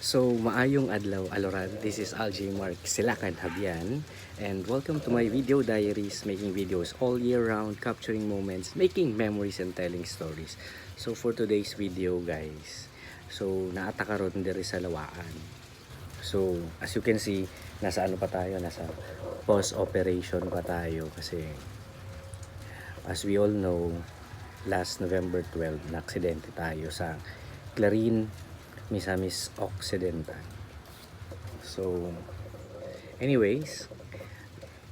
So, maayong adlaw, Aloran. This is Alj Mark Silakan Habian. And welcome to my video diaries, making videos all year round, capturing moments, making memories, and telling stories. So, for today's video, guys, so, naataka ron diri sa lawaan. So, as you can see, nasa ano pa tayo, nasa post-operation pa tayo kasi as we all know, last November 12, na-aksidente tayo sa Clarin, Misamis Occidental. So, anyways,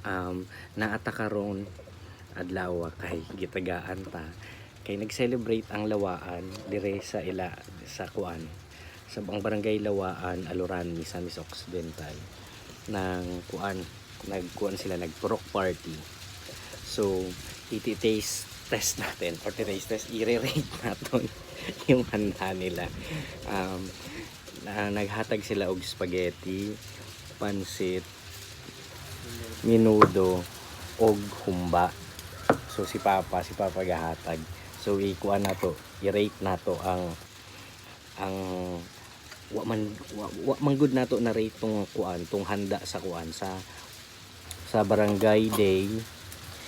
um, naataka ron adlaw kay gitagaan ta. Kay nag-celebrate ang lawaan dire sa ila sa kuan sa ang barangay lawaan Aluran Misamis Occidental. Ng kuan nagkuan sila nagpurok party. So iti-taste test natin or taste test i-rate natin yung handa nila. Um, na, naghatag sila og spaghetti pansit minudo og humba. So si papa si papa gahatag. So ikuan na to i-rate na to ang ang wa man wa, wa man good nato na rate tong kuan tong handa sa kuan sa sa barangay day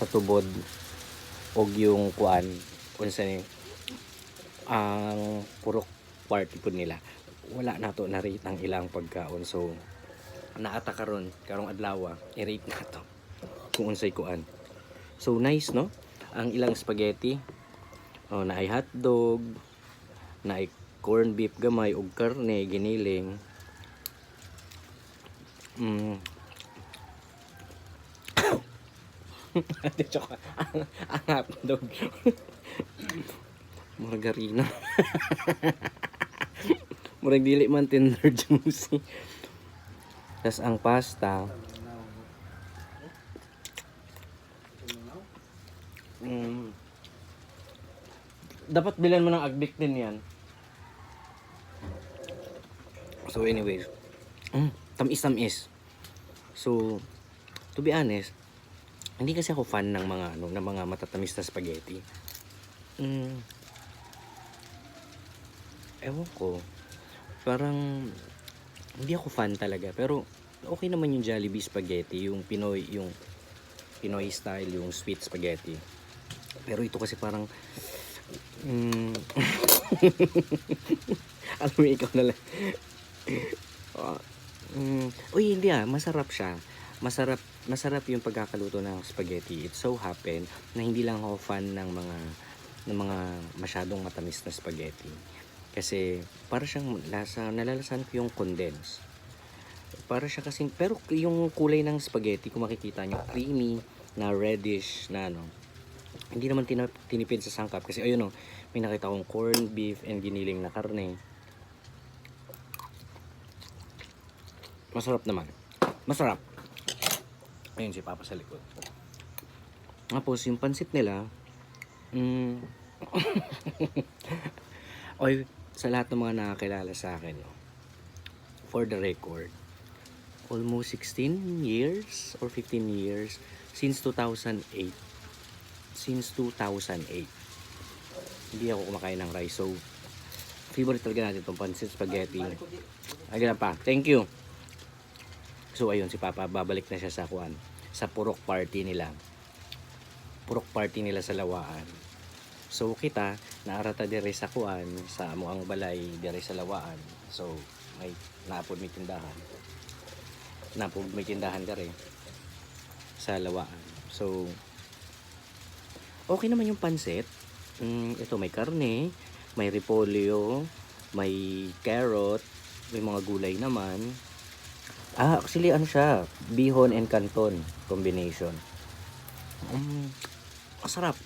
sa tubod og yung kuan unsa ni ang purok party po nila. Wala na rate ang ilang pagkaon. So naata karon karong adlaw i-rate nato kung unsay kuan. So nice no? Ang ilang spaghetti. Oh, na ay hotdog na corn beef gamay ug karne giniling. Mm. Ate ang, ang hotdog. Margarina. Murag dili man tender juicy. Tas ang pasta. Mm. Dapat bilan mo ng agbik din yan. So anyways, mm, tamis-tamis. So, to be honest, hindi kasi ako fan ng mga ano, ng mga matatamis na spaghetti. Mm. Ewan ko. Parang hindi ako fan talaga, pero okay naman yung Jollibee spaghetti, yung Pinoy, yung Pinoy style, yung sweet spaghetti. Pero ito kasi parang mm, alam mo ikaw na lang. Mm, uy, hindi ah, masarap siya. Masarap masarap yung pagkakaluto ng spaghetti. It so happen na hindi lang ako fan ng mga ng mga masyadong matamis na spaghetti. Kasi para siyang lasa, nalalasan ko yung condense. Para siya kasing, pero yung kulay ng spaghetti, kung makikita nyo, creamy, na reddish, na ano, hindi naman tina, tinipid sa sangkap. Kasi ayun o, may nakita akong corned beef and giniling na karne. Masarap naman. Masarap. Ayun si Papa sa likod. Tapos yung pansit nila, mm, Oy, sa lahat ng mga nakakilala sa akin, no, for the record, almost 16 years or 15 years since 2008. Since 2008. Hindi ako kumakain ng rice. So, favorite talaga natin itong pansit spaghetti. Ay, pa. Thank you. So, ayun, si Papa, babalik na siya sa kuan. Sa purok party nila. Purok party nila sa Lawaan. So, kita, naarata dire sa kuan, sa amuang balay dire sa Lawaan. So, may naapod may tindahan. Naapod may tindahan rin sa Lawaan. So, okay naman yung pansit. Mm, ito, may karne, may repolyo, may carrot, may mga gulay naman. Ah, actually ano siya, bihon and canton combination. Mm, masarap.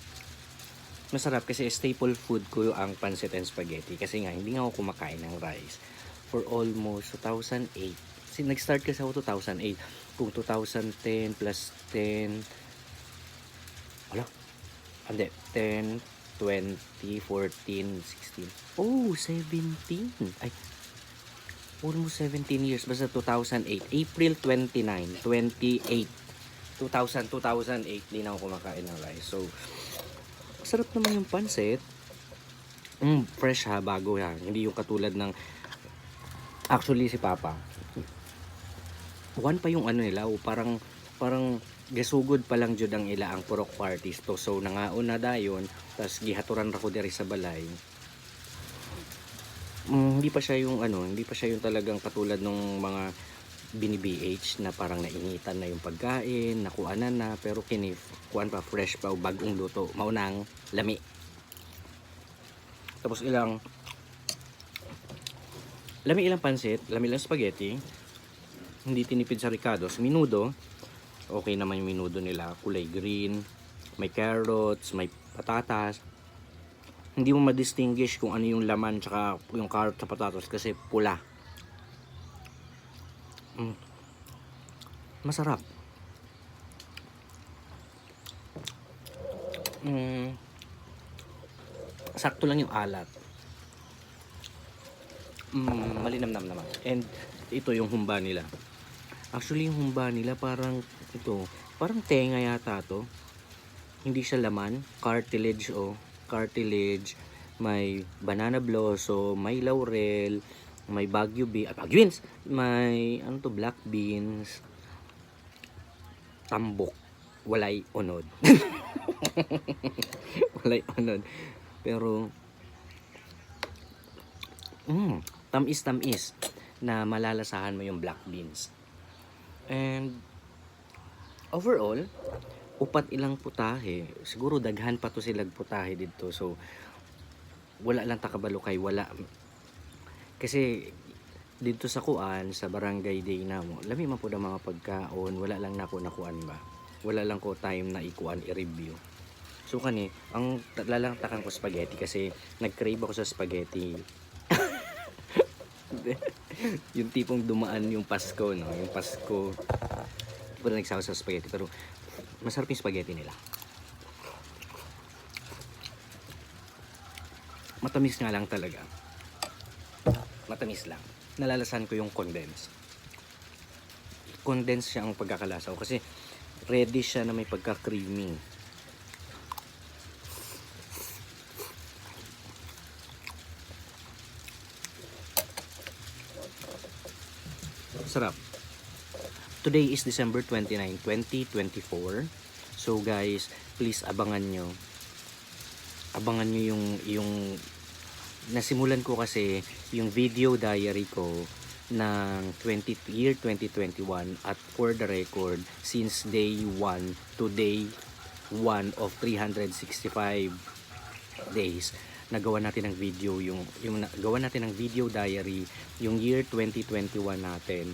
Masarap kasi staple food ko ang pancit and spaghetti kasi nga hindi nga ako kumakain ng rice for almost 2008. Kasi nag-start kasi ako 2008. Kung 2010 plus 10 wala. Hindi, 10, 20, 14, 16. Oh, 17. Ay, almost 17 years. Basta 2008. April 29, 28. 2000, 2008. Di na ako kumakain ng rice. So, sarap naman yung pansit. Mm, fresh ha, bago ha. Hindi yung katulad ng Actually, si Papa, one pa yung ano nila, o parang, parang gasugod pa lang jud ang ila ang purok parties to. So, nangaon na dayon, tas gihaturan ra ko diri sa balay. Mm, hindi pa siya yung ano, hindi pa siya yung talagang katulad ng mga bini BH na parang nainitan na yung pagkain, nakuanan na, pero kini kuan pa fresh pa bagong luto, maunang lami. Tapos ilang lami ilang pansit, lami ilang spaghetti, hindi tinipid sa ricados, minudo, okay naman yung minudo nila, kulay green, may carrots, may patatas, hindi mo ma-distinguish kung ano yung laman tsaka yung carrot sa patatas kasi pula. Mm. Masarap. Mm. Sakto lang yung alat. Mm, malinamnam naman. And ito yung humba nila. Actually, yung humba nila parang ito, parang tenga yata to. Hindi siya laman, cartilage o cartilage, may banana blossom, may laurel, may Baguio beans, ah, Baguio beans, may ano to, black beans, tambok, walay unod. walay unod. Pero, mm, tamis tamis na malalasahan mo yung black beans. And, overall, upat ilang putahe. Siguro daghan pa to silag putahe dito. So, wala lang takabalo kay wala. Kasi, dito sa kuan, sa barangay day na mo, lami man po ng mga pagkaon, wala lang nako nakuan ba. Wala lang ko time na ikuan i-review. So kani, ang lalang takang ko spaghetti kasi nag-crave ako sa spaghetti. yung tipong dumaan yung Pasko, no? Yung Pasko. Na nagsawa sa spaghetti, pero masarap yung spaghetti nila. Matamis nga lang talaga. Matamis lang. Nalalasan ko yung condense. Condense siya ang pagkakalasa ko kasi ready siya na may pagka-creamy. Sarap. Today is December 29, 2024. So guys, please abangan nyo. Abangan nyo yung, yung nasimulan ko kasi yung video diary ko ng 20, year 2021 at for the record since day 1 to day 1 of 365 days nagawa natin ng video yung yung gawa natin ng video diary yung year 2021 natin.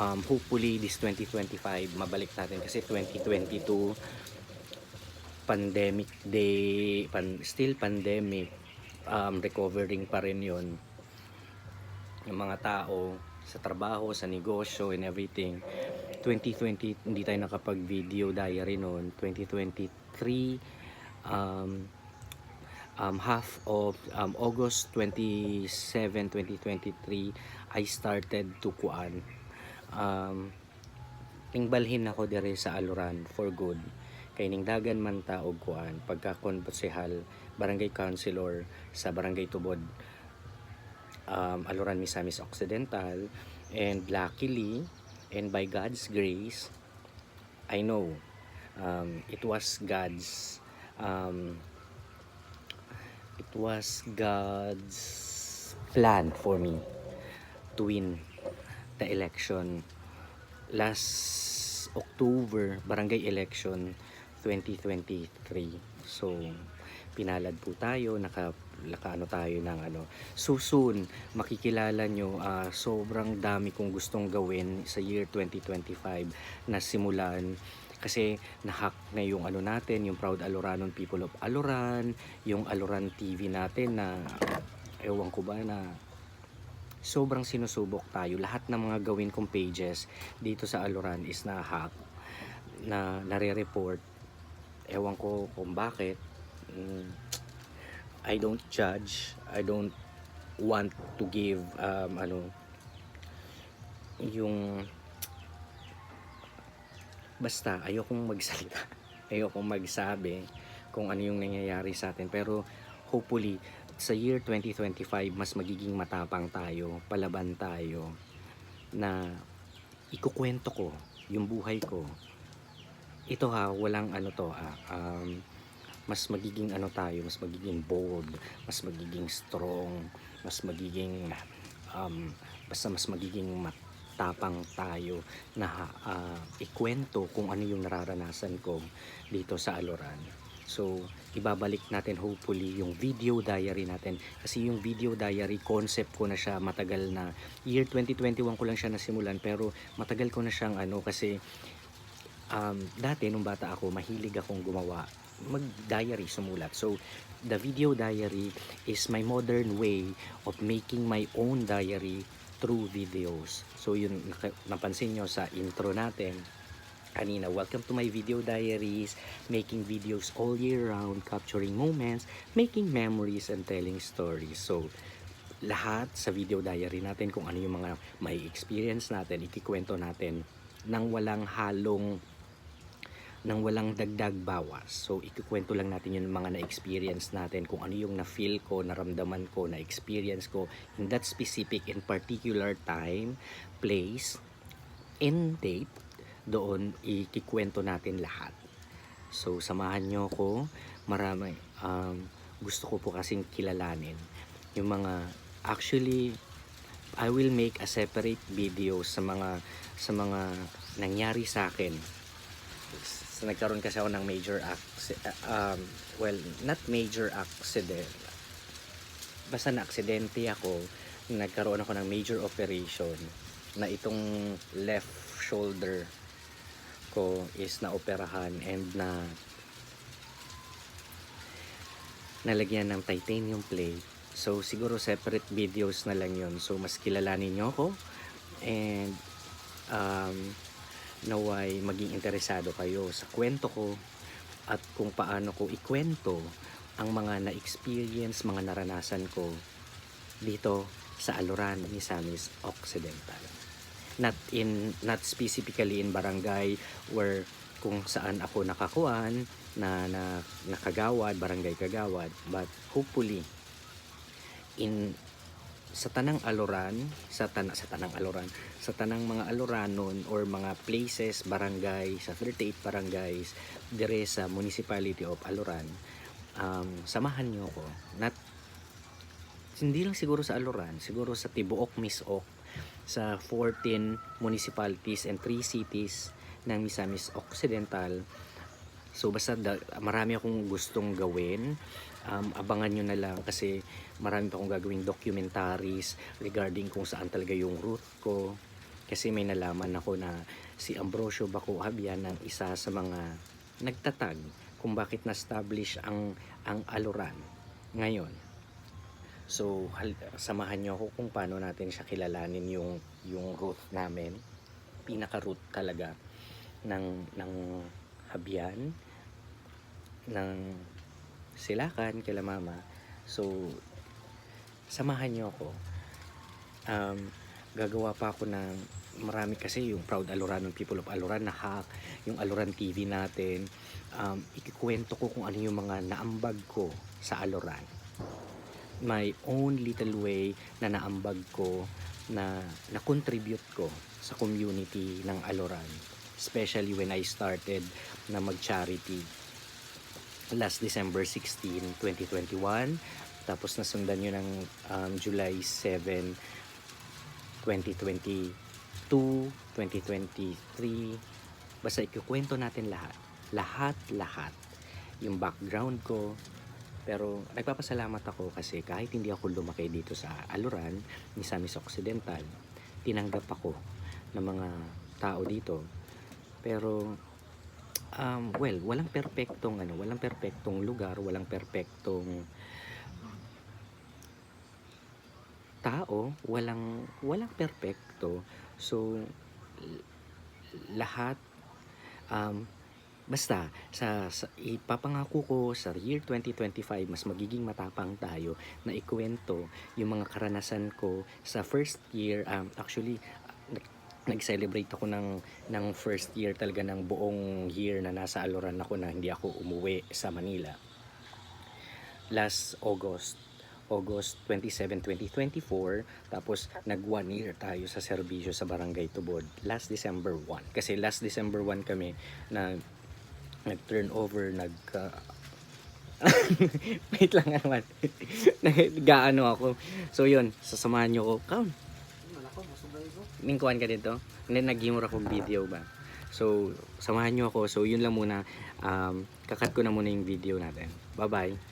Um, hopefully this 2025 mabalik natin kasi 2022 pandemic day pan, still pandemic um, recovering pa rin yon yung mga tao sa trabaho, sa negosyo and everything. 2020 hindi tayo nakapag video diary noon. 2023 um, um, half of um, August 27, 2023 I started to kuan. Um, tingbalhin ako dire sa Aluran for good. Kay ning dagan man ta og kuan pagka konsehal barangay councilor sa barangay Tubod. Um, Aluran Misamis Occidental. And luckily and by God's grace I know um, it was God's um, it was God's plan for me to win the election last October barangay election 2023 so pinalad po tayo naka nakaano tayo ng ano so soon makikilala nyo ah, sobrang dami kong gustong gawin sa year 2025 na simulan. Kasi nahack na yung ano natin yung Proud Aloranon People of Aloran yung Aloran TV natin na ewan ko ba na sobrang sinusubok tayo. Lahat ng mga gawin kong pages dito sa Aloran is na hack na nare-report. Ewan ko kung bakit I don't judge. I don't want to give um, ano yung basta ayokong magsalita. Ayokong magsabi kung ano yung nangyayari sa atin. Pero hopefully sa year 2025, mas magiging matapang tayo, palaban tayo, na ikukwento ko yung buhay ko. Ito ha, walang ano to ha, um, mas magiging ano tayo, mas magiging bold, mas magiging strong, mas magiging um, basta mas magiging matapang tayo na ah, ikwento kung ano yung nararanasan ko dito sa Aloran. So, ibabalik natin hopefully yung video diary natin. Kasi yung video diary, concept ko na siya matagal na. Year 2021 ko lang siya nasimulan pero matagal ko na siyang ano kasi um, dati nung bata ako, mahilig akong gumawa mag-diary, sumulat. So, the video diary is my modern way of making my own diary through videos. So, yun, napansin nyo sa intro natin, kanina, welcome to my video diaries, making videos all year round, capturing moments, making memories, and telling stories. So, lahat sa video diary natin, kung ano yung mga may experience natin, ikikwento natin nang walang halong nang walang dagdag bawas. So, ikikwento lang natin yung mga na-experience natin, kung ano yung na-feel ko, naramdaman ko, na-experience ko in that specific and particular time, place, and date, doon ikikwento natin lahat. So, samahan nyo ko. Marami, um, gusto ko po kasing kilalanin yung mga, actually, I will make a separate video sa mga, sa mga nangyari sa akin nagkaroon kasi ako ng major accident um, well not major accident. Basta na aksidente ako nagkaroon ako ng major operation na itong left shoulder ko is naoperahan and na nalagyan ng titanium plate. So siguro separate videos na lang yon so mas kilalanin nyo ako and um, naway maging interesado kayo sa kwento ko at kung paano ko ikwento ang mga na-experience, mga naranasan ko dito sa Aluran, Misamis Occidental. Not in not specifically in barangay where kung saan ako nakakuan na, na nakagawad, barangay kagawad, but hopefully in sa tanang aluran, sa tana sa tanang aluran, sa tanang mga aluranon or mga places, barangay, sa 38 barangays dire sa Municipality of Aluran, um, samahan niyo ako. Not hindi lang siguro sa Aluran, siguro sa Tibuok, Misok, sa 14 municipalities and 3 cities ng Misamis Occidental. So basta marami akong gustong gawin. Um, abangan nyo na lang kasi marami pa akong gagawing documentaries regarding kung saan talaga yung route ko. Kasi may nalaman ako na si Ambrosio Baco Habian ang isa sa mga nagtatag kung bakit na-establish ang, ang Aluran ngayon. So, samahan nyo ako kung paano natin siya kilalanin yung, yung route namin. Pinaka-route talaga ng, ng Habian, ng Silakan, kila Mama. So, samahan nyo ako. Um, gagawa pa ako ng marami kasi yung Proud Aluran ng People of Aluran na hack, yung Aluran TV natin. Um, ikikwento ko kung ano yung mga naambag ko sa Aluran. My own little way na naambag ko na na-contribute ko sa community ng Aluran. Especially when I started na mag-charity last December 16, 2021. Tapos nasundan yun ng um, July 7, 2022, 2023. Basta ikukwento natin lahat. Lahat, lahat. Yung background ko. Pero nagpapasalamat ako kasi kahit hindi ako lumaki dito sa Aluran, Misamis Occidental, tinanggap ako ng mga tao dito. Pero um, well, walang perpektong ano, walang perpektong lugar, walang perpektong tao, walang walang perpekto. So lahat um, basta sa, sa ipapangako ko sa year 2025 mas magiging matapang tayo na ikwento yung mga karanasan ko sa first year um, actually nag-celebrate ako ng ng first year talaga ng buong year na nasa Aloran ako na hindi ako umuwi sa Manila. Last August August 27, 2024. Tapos nag one year tayo sa serbisyo sa Barangay Tubod last December 1. Kasi last December 1 kami na nag-turn over, nag... ah, wait lang naman. Nag-gaano ako. So yun, sasamahan nyo ko. Kaun, ningkuhan ka dito. And then nag-humor ako video ba. So, samahan nyo ako. So, yun lang muna. Um, kakat ko na muna yung video natin. Bye-bye.